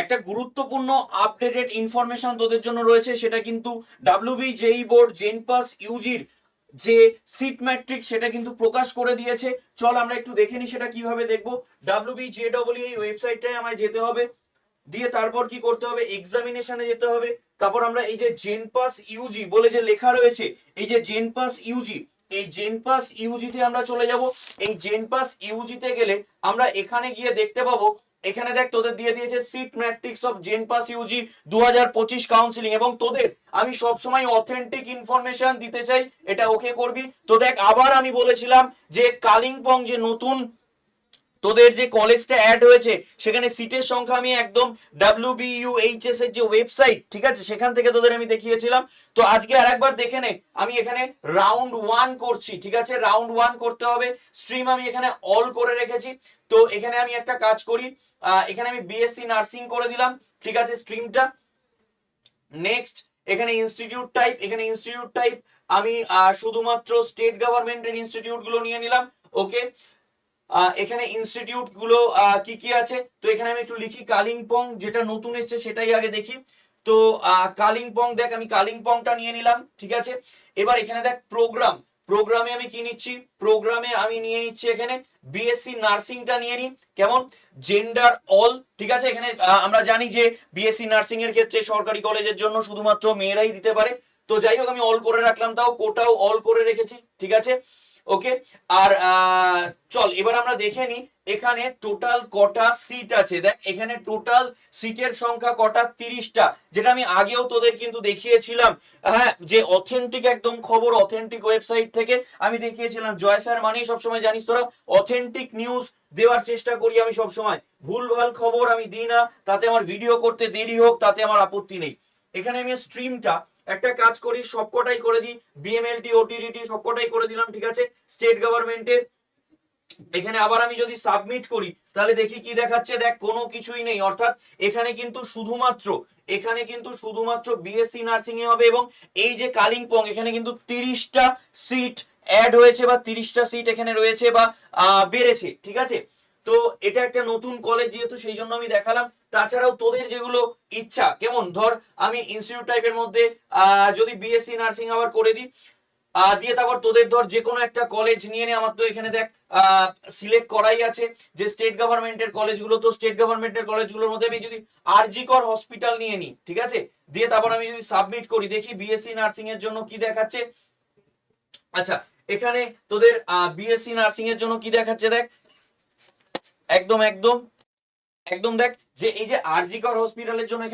একটা গুরুত্বপূর্ণ updated information তোদের জন্য রয়েছে, সেটা কিন্তু ডাব্লিউবি জেই বোর্ড জেনপাস ইউজির যে সিট ম্যাট্রিক সেটা কিন্তু প্রকাশ করে দিয়েছে। চল আমরা একটু দেখে নিই সেটা কীভাবে দেখব। ডাব্লিউবি জে ডব্লিউ এই ওয়েবসাইটটায় আমায় যেতে হবে। দিয়ে তারপর কি করতে হবে? এক্সামিনেশনে যেতে হবে। তারপর আমরা এই যে জেনপাস ইউজি বলে যে লেখা রয়েছে, এই যে জেনপাস ইউজি এই জেনপাস ইউজিতে আমরা চলে যাব। এই জেনপাস ইউজিতে গেলে আমরা এখানে গিয়ে দেখতে পাবো এখানে দেখ, তোদের দিয়ে দিয়েছে seat matrix of JENPAS UG দু হাজার পঁচিশ কাউন্সিলিং এবং তোদের আমি সবসময় অথেন্টিক ইনফরমেশন দিতে চাই, এটা ওকে করবি? তো দেখ, আবার আমি বলেছিলাম যে কালিম্পং যে নতুন তোদের যে কলেজটা অ্যাড হয়েছে, সেখানে সিটের সংখ্যা আমি একদম ডাব্লিউ বিইউএইচএস এর যে ওয়েবসাইট ঠিক আছে? সেখান থেকে তোদের আমি দেখিয়েছিলাম। তো আজকে আরেকবার দেখে নে, আমি এখানে রাউন্ড ওয়ান করছি, ঠিক আছে? রাউন্ড ওয়ান করতে হবে। স্ট্রিম আমি এখানে অল করে রেখেছি। তো এখানে আমি একটা কাজ করি এখানে আমি বিএসসি নার্সিং করে দিলাম, ঠিক আছে? স্ট্রিমটা নেক্সট এখানে ইনস্টিটিউট টাইপ এখানে ইনস্টিটিউট টাইপ আমি শুধুমাত্র স্টেট গভর্নমেন্টের ইনস্টিটিউটগুলো নিয়ে নিলাম ওকে এখানে ইনস্টিটিউটগুলো কি কি আছে? তো এখানে আমি একটু লিখি, কালিম্পং যেটা নতুন এসছে সেটাই আগে দেখি। তো কালিম্পং দেখ, আমি কালিম্পংটা নিয়ে নিলাম, ঠিক আছে? এবার এখানে দেখ প্রোগ্রাম প্রোগ্রামে আমি কি নিচ্ছি? প্রোগ্রামে আমি নিয়ে নিচ্ছি এখানে বিএসসি নার্সিংটা নিয়ে নিই। কেমন? জেন্ডার অল ঠিক আছে? এখানে আমরা জানি যে বিএসসি নার্সিং এর ক্ষেত্রে সরকারি কলেজের জন্য শুধুমাত্র মেয়েরাই দিতে পারে। তো যাই হোক, আমি অল করে রাখলাম, তাও কোটাও অল করে রেখেছি, ঠিক আছে? ওকে আর চল, এবার আমরা দেখে নিই এখানে টোটাল কটা সিট আছে। দেখ, এখানে টোটাল সিটের সংখ্যা কটা? তিরিশটা। যেটা আমি আগেও তোদের কিন্তু দেখিয়েছিলাম। হ্যাঁ যে অথেন্টিক একদম খবর অথেন্টিক ওয়েবসাইট থেকে আমি দেখিয়েছিলাম। জয় স্যার মানেই সবসময় জানিস তোরা অথেন্টিক নিউজ দেওয়ার চেষ্টা করি আমি সবসময়। ভুলভাল খবর আমি দিই না, তাতে আমার ভিডিও করতে দেরি হোক, তাতে আমার আপত্তি নেই। এখানে আমি স্ট্রিমটা একটা কাজ করি, সবকটাই করে দিই বিএমএলটি ওটিডিটি সবকটাই করে দিলাম, ঠিক আছে? স্টেট গভর্নমেন্টের এখানে আবার আমি যদি সাবমিট করি, তাহলে দেখি কি দেখাচ্ছে? দেখ, কোনো কিছুই নেই। অর্থাৎ এখানে কিন্তু শুধুমাত্র, এখানে কিন্তু শুধুমাত্র বিএসসি নার্সিং এ হবে এবং এই যে কালিম্পং এখানে কিন্তু তিরিশটা সিট অ্যাড হয়েছে বা তিরিশটা সিট এখানে রয়েছে বা বেড়েছে, ঠিক আছে? তো এটা একটা নতুন কলেজ যেহেতু সেই জন্য আমি দেখালাম। তাছাড়াও তোদের যেগুলো ইচ্ছা, কেমন? ধর, আমি ইনস্টিটিউট টাইপের মধ্যে যদি বিএসসি নার্সিং আবার করে দিই দিয়ে তারপর তোদের ধর যে কোনো একটা কলেজ নিয়ে নে। আমার তো এখানে দেখ সিলেক্ট করাই আছে যে স্টেট গভর্নমেন্টের কলেজগুলো তো স্টেট গভর্নমেন্টের কলেজগুলোর মধ্যে আমি যদি আরজিকর হসপিটাল নিয়ে নিই ঠিক আছে? দিয়ে তারপর আমি যদি সাবমিট করি, দেখি বিএসসি নার্সিং এর জন্য কি দেখাচ্ছে। আচ্ছা এখানে তোদের বিএসসি নার্সিং এর জন্য কি দেখাচ্ছে দেখ? একদম একদম একদম দেখ যে এই যে আরজিকর হসপিটালের জন্য